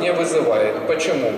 не вызывает. Почему?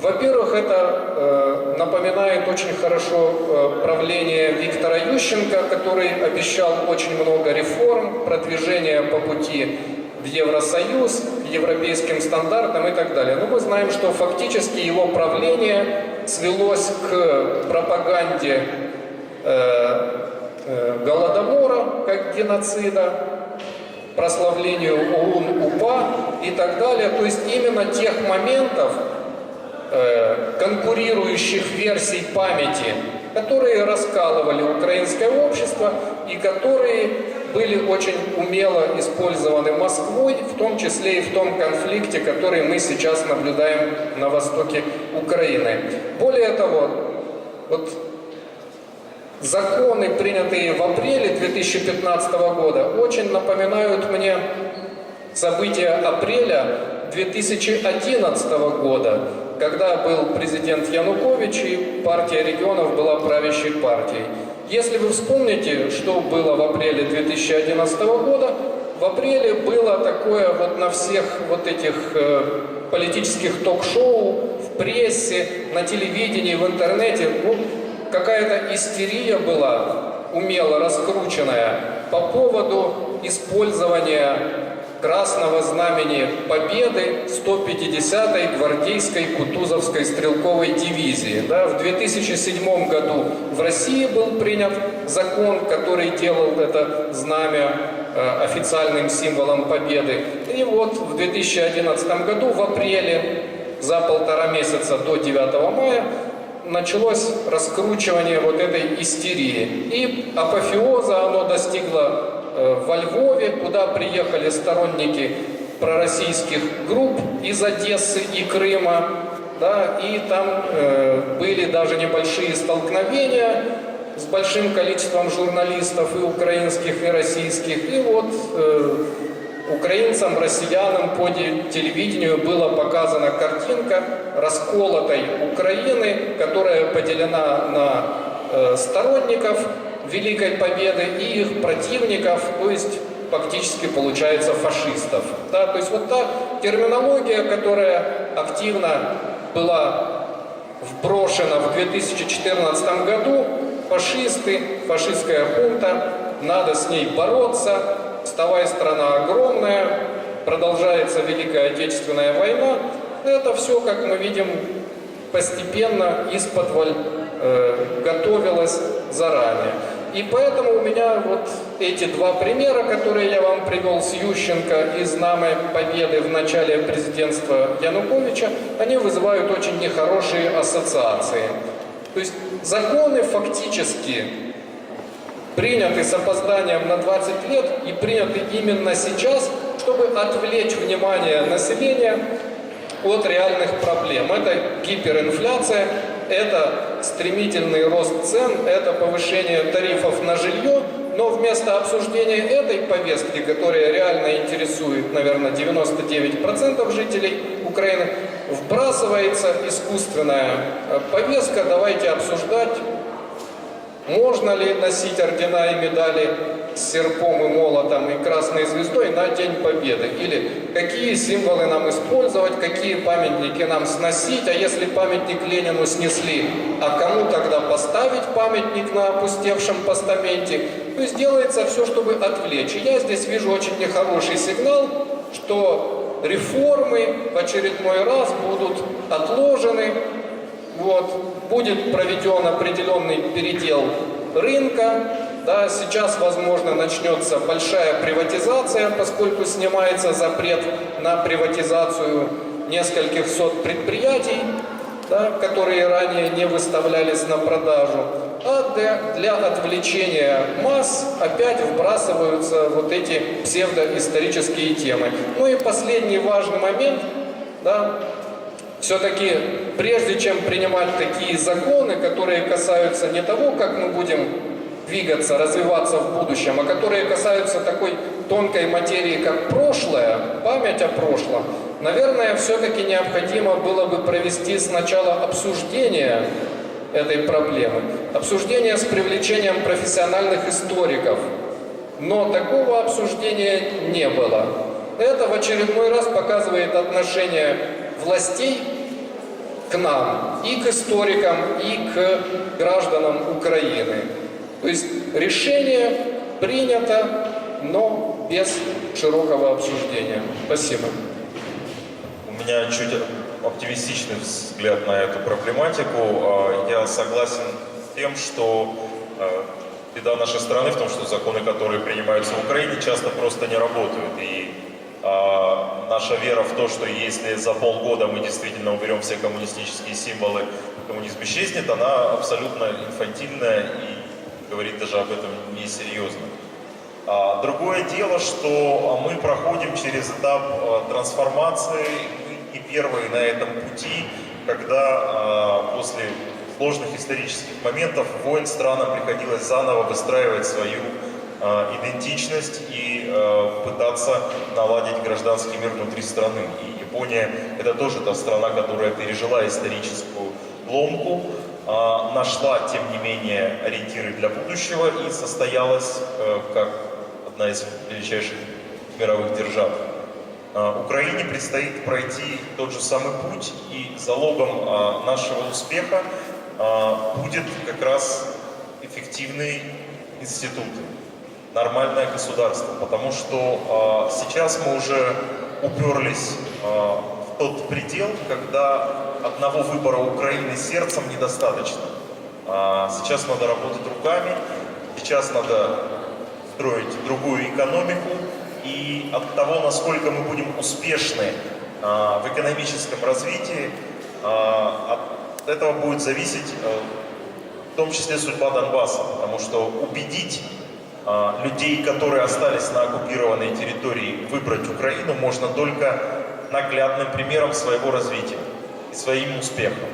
Во-первых, это э, напоминает очень хорошо э, правление Виктора Ющенко, который обещал очень много реформ, продвижения по пути в Евросоюз, к европейским стандартам и так далее. Но мы знаем, что фактически его правление свелось к пропаганде э, э, Голодомора как геноцида, прославлению ОУН, УПА и так далее. То есть именно тех моментов, э, конкурирующих версий памяти, которые раскалывали украинское общество и которые были очень умело использованы Москвой, в том числе и в том конфликте, который мы сейчас наблюдаем на востоке Украины. Более того, вот законы, принятые в апреле 2015 года, очень напоминают мне события апреля 2011 года, когда был президент Янукович и партия регионов была правящей партией. Если вы вспомните, что было в апреле 2011 года, в апреле было такое вот на всех вот этих э, политических ток-шоу, в прессе, на телевидении, в интернете, ну, какая-то истерия была умело раскрученная по поводу использования Красного Знамени Победы 150-й гвардейской Кутузовской стрелковой дивизии. Да, в 2007 году в России был принят закон, который делал это знамя э, официальным символом победы. И вот в 2011 году, в апреле, за полтора месяца до 9 мая, началось раскручивание вот этой истерии. И апофеоза оно достигло Э, во Львове, куда приехали сторонники пророссийских групп из Одессы и Крыма, да, и там э, были даже небольшие столкновения с большим количеством журналистов и украинских, и российских. И вот э, украинцам, россиянам по телевидению была показана картинка расколотой Украины, которая поделена на э, сторонников Великой Победы и их противников, то есть фактически получается фашистов. Да? То есть вот та терминология, которая активно была вброшена в 2014 году, фашисты, фашистская хунта, надо с ней бороться, вставая страна огромная, продолжается Великая Отечественная война, это все, как мы видим, постепенно из-под э, готовилось заранее. И поэтому у меня вот эти два примера, которые я вам привел с Ющенко из Знамя Победы в начале президентства Януковича, они вызывают очень нехорошие ассоциации. То есть законы фактически приняты с опозданием на 20 лет и приняты именно сейчас, чтобы отвлечь внимание населения от реальных проблем. Это гиперинфляция, это стремительный рост цен, это повышение тарифов на жилье, но вместо обсуждения этой повестки, которая реально интересует, наверное, 99% жителей Украины, вбрасывается искусственная э, повестка, давайте обсуждать можно ли носить ордена и медали с серпом и молотом и красной звездой на День Победы? Или какие символы нам использовать, какие памятники нам сносить? А если памятник Ленину снесли, а кому тогда поставить памятник на опустевшем постаменте? То есть делается все, чтобы отвлечь. И я здесь вижу очень нехороший сигнал, что реформы в очередной раз будут отложены, вот, будет проведен определенный передел рынка, да, сейчас, возможно, начнется большая приватизация, поскольку снимается запрет на приватизацию нескольких сот предприятий, да, которые ранее не выставлялись на продажу. А для, для отвлечения масс опять вбрасываются вот эти псевдоисторические темы. Ну и последний важный момент, да, все-таки, прежде чем принимать такие законы, которые касаются не того, как мы будем двигаться, развиваться в будущем, а которые касаются такой тонкой материи, как прошлое, память о прошлом, наверное, все-таки необходимо было бы провести сначала обсуждение этой проблемы, обсуждение с привлечением профессиональных историков. Но такого обсуждения не было. Это в очередной раз показывает отношение властей к нам, и к историкам, и к гражданам Украины. То есть решение принято, но без широкого обсуждения. Спасибо. У меня чуть оптимистичный взгляд на эту проблематику. А, Я согласен с тем, что а, беда нашей страны в том, что законы, которые принимаются в Украине, часто просто не работают. И наша вера в то, что если за полгода мы действительно уберем все коммунистические символы, коммунизм исчезнет, она абсолютно инфантильная и говорит даже об этом несерьезно. А, Другое дело, что мы проходим через этап а, трансформации, мы не первые на этом пути, когда а, после сложных исторических моментов войн странам приходилось заново выстраивать свою а, идентичность и а, пытаться наладить гражданский мир внутри страны. И Япония это тоже та страна, которая пережила историческую ломку, а, нашла, тем не менее, ориентиры для будущего и состоялась э, как одна из величайших мировых держав. А, Украине предстоит пройти тот же самый путь, и залогом а, нашего успеха будет как раз эффективный институт, нормальное государство, потому что а, сейчас мы уже уперлись а, в тот предел, когда одного выбора Украины сердцем недостаточно. А, Сейчас надо работать руками, сейчас надо строить другую экономику, и от того, насколько мы будем успешны а, в экономическом развитии, а, от этого будет зависеть а, в том числе судьба Донбасса, потому что убедить людей, которые остались на оккупированной территории, выбрать Украину можно только наглядным примером своего развития и своим успехом.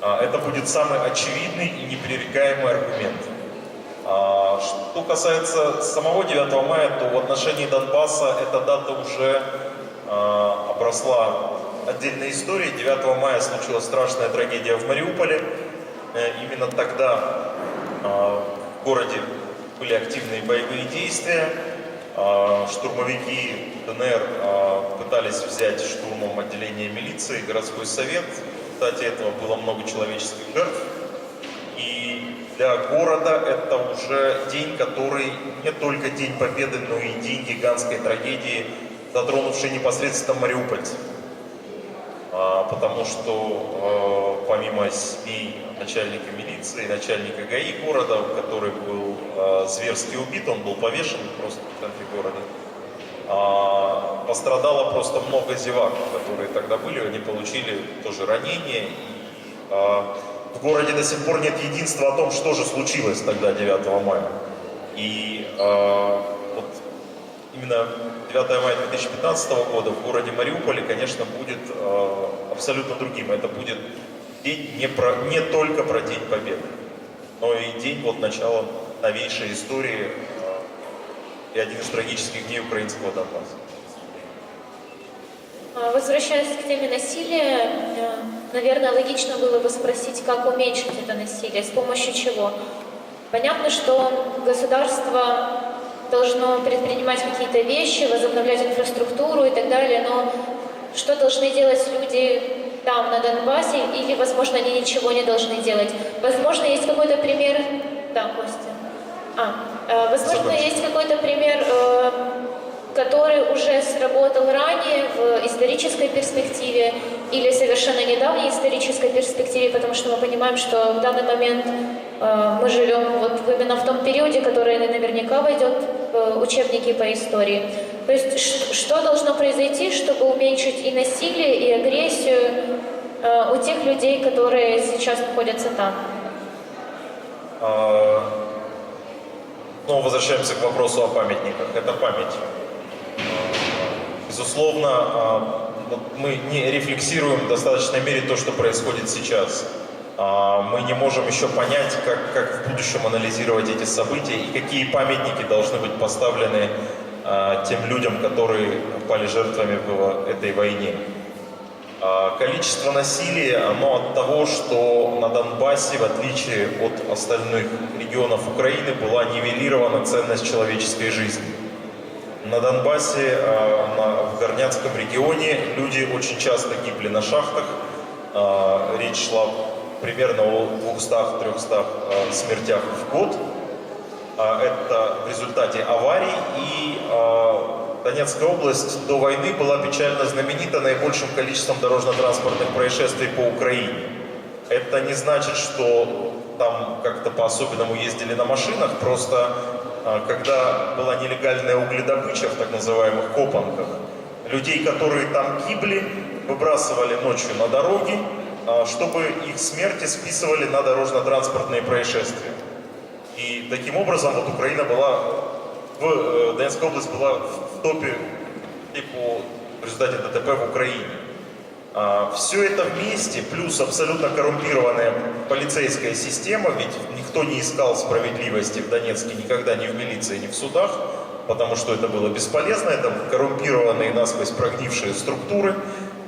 А, Это будет самый очевидный и непререкаемый аргумент. А, Что касается самого 9 мая, то в отношении Донбасса эта дата уже а, обросла отдельной историей. 9 мая случилась страшная трагедия в Мариуполе. Э, Именно тогда а, в городе были активные боевые действия. А, Штурмовики ДНР а, пытались взять штурмом отделение милиции, городской совет. Результате этого было много человеческих жертв. И для города это уже день, который не только День Победы, но и день гигантской трагедии, затронувшей непосредственно мариупольцев. А, Потому что помимо семей начальника милиции, начальника ГАИ города, который был э, зверски убит, он был повешен просто в центре города, а, пострадало просто много зевак, которые тогда были, они получили тоже ранения. И, а, в городе до сих пор нет единства о том, что же случилось тогда 9 мая. И а, вот именно 9 мая 2015 года в городе Мариуполе, конечно, будет а, абсолютно другим. Это будет день не, про, не только про День Победы, но и день вот начала новейшей истории а, и один из трагических дней украинского Донбасса. А, Возвращаясь к теме насилия, э, наверное, логично было бы спросить, как уменьшить это насилие, с помощью чего. Понятно, что государство должно предпринимать какие-то вещи, возобновлять инфраструктуру и так далее, но что должны делать люди там, на Донбассе, или, возможно, они ничего не должны делать? Возможно, есть какой-то пример... Да, Костя. А, э, возможно, Закончи. есть какой-то пример, э, который уже сработал ранее в исторической перспективе или совершенно недавней исторической перспективе, потому что мы понимаем, что в данный момент э, мы живем вот именно в том периоде, который наверняка войдет в учебники по истории. То есть что должно произойти, чтобы уменьшить и насилие, и агрессию у тех людей, которые сейчас находятся там? Ну, возвращаемся к вопросу о памятниках. Это память. Безусловно, а, мы не рефлексируем в достаточной мере то, что происходит сейчас. А, Мы не можем еще понять, как, как в будущем анализировать эти события и какие памятники должны быть поставлены а, тем людям, которые пали жертвами в этой войне. А, Количество насилия, оно от того, что на Донбассе, в отличие от остальных регионов Украины, была нивелирована ценность человеческой жизни. На Донбассе, на- в Горняцком регионе люди очень часто гибли на шахтах. Э, Речь шла примерно о 200-300 э, смертях в год. А, Это в результате аварий. И Донецкая область до войны была печально знаменита наибольшим количеством дорожно-транспортных происшествий по Украине. Это не значит, что там как-то по-особенному ездили на машинах, просто а, когда была нелегальная угледобыча в так называемых копанках, людей, которые там гибли, выбрасывали ночью на дороги, а, чтобы их смерти списывали на дорожно-транспортные происшествия. И таким образом вот Украина была, в, Донецкая область была в топе и по в результате ДТП в Украине. все это вместе, плюс абсолютно коррумпированная полицейская система, ведь никто не искал справедливости в Донецке никогда ни в милиции, ни в судах, потому что это было бесполезно, это коррумпированные насквозь прогнившие структуры.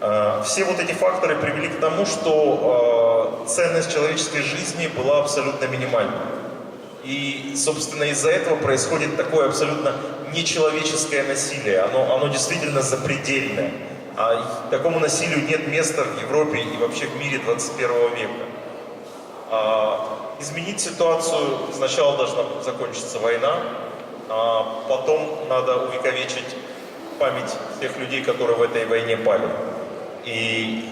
А, все вот эти факторы привели к тому, что а, ценность человеческой жизни была абсолютно минимальна. И, собственно, из-за этого происходит такое абсолютно нечеловеческое насилие. Оно, оно действительно запредельное. А такому насилию нет места в Европе и вообще в мире 21 века. А, изменить ситуацию сначала должна закончиться война, а потом надо увековечить память тех людей, которые в этой войне пали. И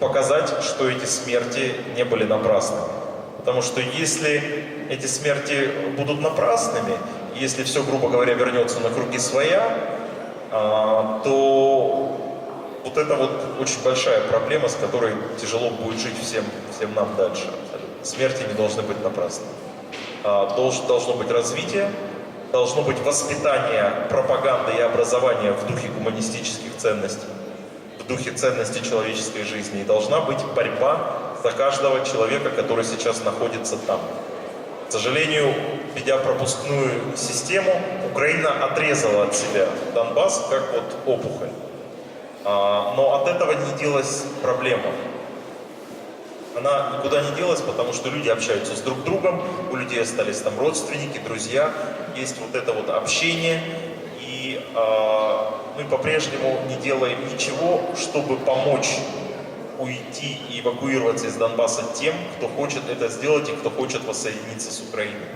показать, что эти смерти не были напрасными. Потому что если эти смерти будут напрасными, если все, грубо говоря, вернется на круги своя, а, то вот это вот очень большая проблема, с которой тяжело будет жить всем, всем нам дальше. Смерти не должны быть напрасны. А, долж- должно быть развитие, должно быть воспитание, пропаганда и образование в духе гуманистических ценностей, в духе ценностей человеческой жизни. И должна быть борьба за каждого человека, который сейчас находится там. К сожалению, ведя пропускную систему, Украина отрезала от себя Донбасс как вот опухоль. А, Но от этого не делась проблема. Она никуда не делась, потому что люди общаются с друг другом, у людей остались там родственники, друзья, есть вот это вот общение, и а, мы по-прежнему не делаем ничего, чтобы помочь уйти и эвакуироваться из Донбасса тем, кто хочет это сделать и кто хочет воссоединиться с Украиной.